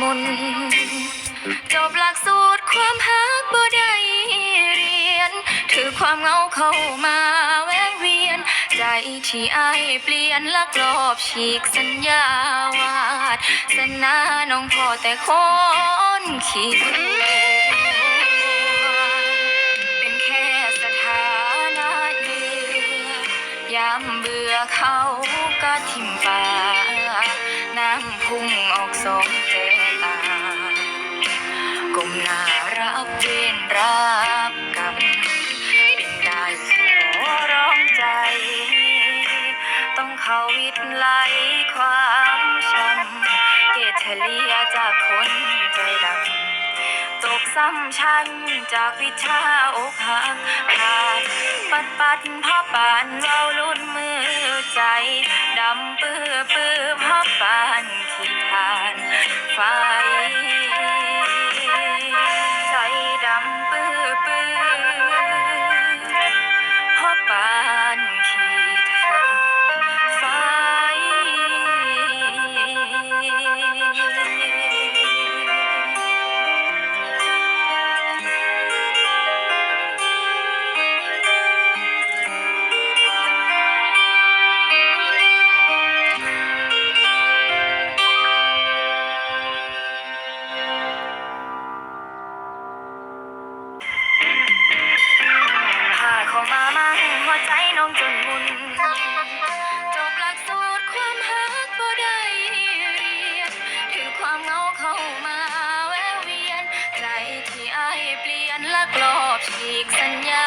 มนจบหลักสูตรความฮักบ่ได้เรียน ถือความเงาเข้ามาแวะเวียน ใจที่อายเปลี่ยนลักลอบฉีกสัญญาวาดสนาน้องพ่อแต่คนขี้เป็นแค่สถานะเหยื่อยามเบื่อเขาก็ทิมป เขาวิตไหลความช้ำเกรดเลียจากคนใจดำตกซ้ำชั้นจากวิชาอกหักขาดปัดปัดพับปานเว้าลุ่นมือใจ ดำปื้อปื้อพับปานขี้ทานฟ้า เข้ามามั่งหัวใจน้องจนมุนจบหลักสูตรความฮักบ่ได้เรียนถือความเหงาเข้ามาแวะเวียนใจที่อายเปลี่ยนลักลอบฉีกสัญญา